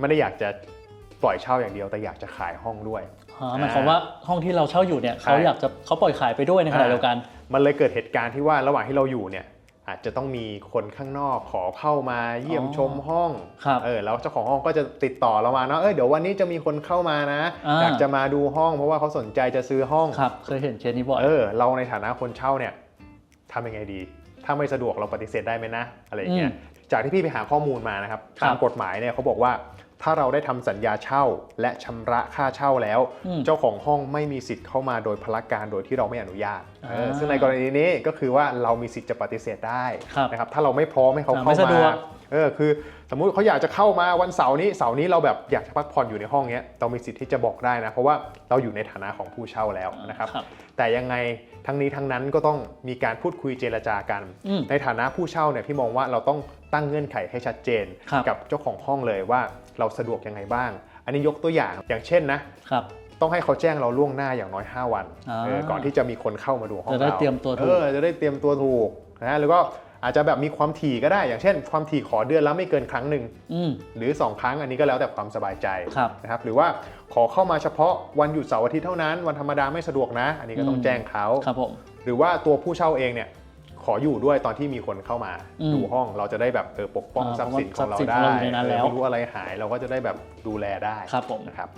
ไม่ได้อยากจะปล่อยเช่าอย่างเดียวแต่อยากจะขายห้องด้วยอ๋อหมายความว่าห้องที่เราเช่าอยู่เนี่ยใช่เขาอยากจะเขาปล่อยขายไปด้วยในขณะอ่าเดียวกัน มันเลยเกิดเหตุการณ์ที่ว่าระหว่างที่เราอยู่เนี่ยอาจจะต้องมีคนข้างนอกขอเข้ามาเยี่ยมอ๋อชมห้องครับเออแล้วเจ้าของห้องก็จะติดต่อเรามาเนาะเออเดี๋ยววันนี้จะมีคนเข้ามานะอ่าอยากจะมาดูห้องเพราะว่าเขาสนใจจะซื้อห้องครับเคยเห็นเคสนี้บ่อยเออเราในฐานะคนเช่าเนี่ยทำยังไงดี ถ้าไม่สะดวกเราปฏิเสธได้ไหมนะอะไรอย่างเงี้ยจากที่พี่ไปหาข้อมูลมานะครับครับตามกฎหมายเนี่ยเขาบอกว่า ถ้าเราได้ทำสัญญาเช่า และชำระค่าเช่าแล้วอืมเจ้าของห้องไม่มีสิทธิ์เข้ามาโดยพละการโดยที่เราไม่อนุญาตเอออ่าซึ่งในกรณีนี้ก็คือว่าเรามีสิทธิ์จะปฏิเสธได้ครับนะครับถ้าเราไม่พร้อมให้เขาอ่าเข้าไม่สะดมาวกเออคือสมมุติเขาอยากจะเข้ามาวันเสาร์นี้เสาร์นี้เราแบบอยากจะพักผ่อนอยู่ในห้องเนี้ยเรามีสิทธิ์ที่จะบอกได้นะเพราะว่าเราอยู่ในฐานะของผู้เช่าแล้วนะครับครับแต่ยังไง ทั้งนี้ทั้งนั้นก็ต้องมีการพูดคุยเจรจากันอืมในฐานะผู้เช่าเนี่ยพี่มองว่าเราต้องตั้งเงื่อนไขให้ชัดเจนครับกับเจ้าของห้องเลยว่าเราสะดวกยังไงบ้าง อันนี้ยกตัวอย่างอย่างเช่นนะครับต้องให้เขาแจ้งเราล่วงหน้าอย่างน้อย 5 วันอ่าเออก่อนที่จะมีคนเข้ามาดูห้องจะได้เราเตรียมตัวถูกเออจะได้เตรียมตัวถูกนะแล้วก็ อาจจะแบบมีความถี่ก็ได้อย่างเช่น ความถี่ขอเดือนละไม่เกินครั้งหนึ่งอืม หรือ 2 ครั้งอันนี้ก็แล้วแต่ความสบายใจครับ นะครับหรือว่าขอเข้ามาเฉพาะวันหยุดเสาร์อาทิตย์เท่านั้นวันธรรมดาไม่สะดวกนะ อันนี้ก็ต้องอืมแจ้งเขา ครับผม หรือว่าตัวผู้เช่าเองเนี่ยขออยู่ด้วยตอนที่มีคนเข้ามาอืมดูห้องเราจะได้แบบเออปกป้องอ่าทรัพย์สินของเราเพราะว่าทรัพย์สินได้ของเราอยู่ในนั้นแล้ว เออไม่รู้อะไรหายเราก็จะได้แบบดูแลได้ครับผม นะครับ